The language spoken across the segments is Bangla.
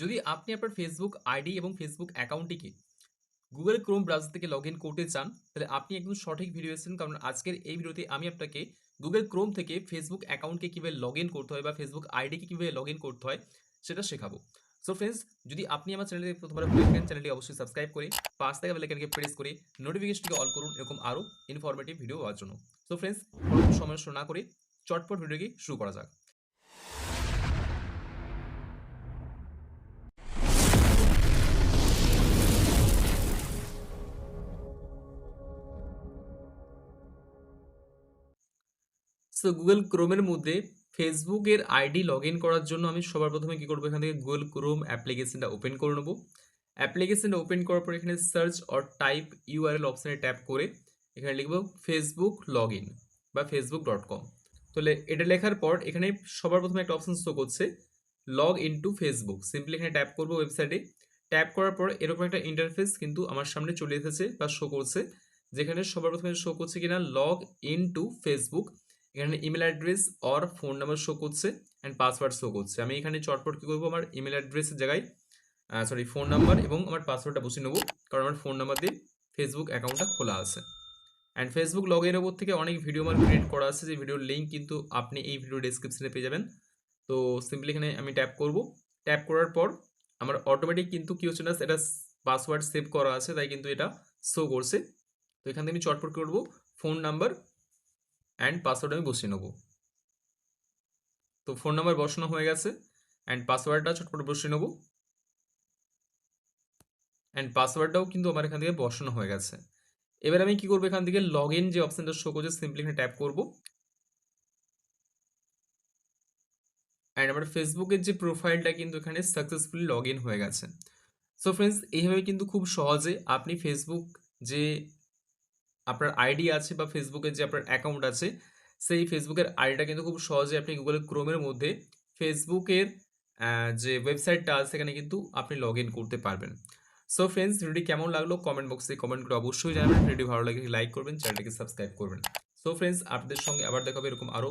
যদি আপনি আপনার ফেসবুক আইডি এবং ফেসবুক অ্যাকাউন্টটিকে গুগল ক্রোম ব্রাউজার থেকে লগ ইন করতে চান, তাহলে আপনি একদম সঠিক ভিডিও এসেছেন। কারণ আজকের এই ভিডিওতে আমি আপনাকে গুগল ক্রোম থেকে ফেসবুক অ্যাকাউন্টকে কীভাবে লগ ইন করতে হয় বা ফেসবুক আইডিকে কীভাবে লগ ইন করতে হয়, সেটা শেখাবো। সো ফ্রেন্ডস যদি আপনি আমার চ্যানেলে প্রথমবার থাকেন চ্যানেলটি অবশ্যই সাবস্ক্রাইব করে পাঁচ থেকে বেলাইকানকে প্রেস করে নোটিফিকেশনকে অল করুন, এরকম আরও ইনফরমেটিভ ভিডিও পাওয়ার জন্য। সো ফ্রেন্ডস নষ্ট না করে চটপট ভিডিওকে শুরু করা যাক। সো গুগল ক্রোমের মধ্যে ফেসবুকের আইডি লগ ইন করার জন্য আমি সবার প্রথমে কী করব? এখান থেকে গুগল ক্রোম অ্যাপ্লিকেশনটা ওপেন করে নেব। অ্যাপ্লিকেশনটা ওপেন করার পর এখানে সার্চ অর টাইপ ইউআরএল অপশানে ট্যাপ করে এখানে লিখব ফেসবুক লগ ইন বা ফেসবুক ডট কম তাহলে এটা লেখার পর এখানে সবার প্রথমে একটা অপশান শো করছে log in to Facebook simply এখানে ট্যাপ করব ওয়েবসাইটে ট্যাপ করার পর এরকম একটা ইন্টারফেস কিন্তু আমার সামনে চলে এসেছে বা শো করছে, যেখানে সবার প্রথমে শো করছে কিনা লগ ইন টু ফেসবুক এখানে email address or phone number show করছে অ্যান্ড পাসওয়ার্ড শো করছে। আমি এখানে চটপট কী করব? আমার ইমেল অ্যাড্রেসের জায়গায় সরি ফোন নাম্বার এবং আমার পাসওয়ার্ডটা বসিয়ে নেব। কারণ আমার ফোন নাম্বার দিয়ে ফেসবুক অ্যাকাউন্টটা খোলা আছে। অ্যান্ড ফেসবুক লগ ইনের ওপর থেকে অনেক ভিডিও আমার ক্রিয়েট করা আছে। যে ভিডিওর লিঙ্ক কিন্তু আপনি এই ভিডিও ডিসক্রিপশনে পেয়ে যাবেন। তো সিম্পলি এখানে আমি ট্যাপ করব। ট্যাপ করার পর আমার অটোমেটিক কিন্তু কী হচ্ছে না এটা পাসওয়ার্ড সেভ করা আছে। তাই কিন্তু এটা শো করছে। তো এখান থেকে আমি চটপট করব? ফোন নাম্বার অ্যান্ড পাসওয়ার্ড আমি বসিয়ে নেব। তো ফোন নাম্বার বসানো হয়ে গেছে অ্যান্ড পাসওয়ার্ডটা ছটপট বসিয়ে নেব। অ্যান্ড পাসওয়ার্ডটাও কিন্তু আমার এখান থেকে বসানো হয়ে গেছে। এবার আমি কি করব এখান থেকে লগ ইন যে অপশানটা শো করছে সিম্পলি এখানে ট্যাপ করব। অ্যান্ড আমার ফেসবুকের যে প্রোফাইলটা কিন্তু এখানে সাকসেসফুলি লগ ইন হয়ে গেছে। সো ফ্রেন্ডস এইভাবে কিন্তু খুব সহজে আপনি ফেসবুক যে আপনার আইডি আছে বা ফেসবুকের যে আপনার অ্যাকাউন্ট আছে, সেই ফেসবুকের আইডিটা কিন্তু খুব সহজে আপনি গুগল ক্রোমের মধ্যে ফেসবুকের যে ওয়েবসাইটটা আছে সেখানে কিন্তু আপনি লগ করতে পারবেন। সো ফ্রেন্ডস ভিডিওটি কেমন লাগল? কমেন্ট বক্সে কমেন্ট করে অবশ্যই জানাবেন। ভিডিও ভালো লাগে লাইক করবেন চ্যানেলটিকে সাবস্ক্রাইব করবেন। সো ফ্রেন্ডস আপনাদের সঙ্গে আবার দেখাবে এরকম আরও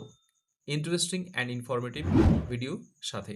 ইন্টারেস্টিং অ্যান্ড ইনফরমেটিভ ভিডিও সাথে।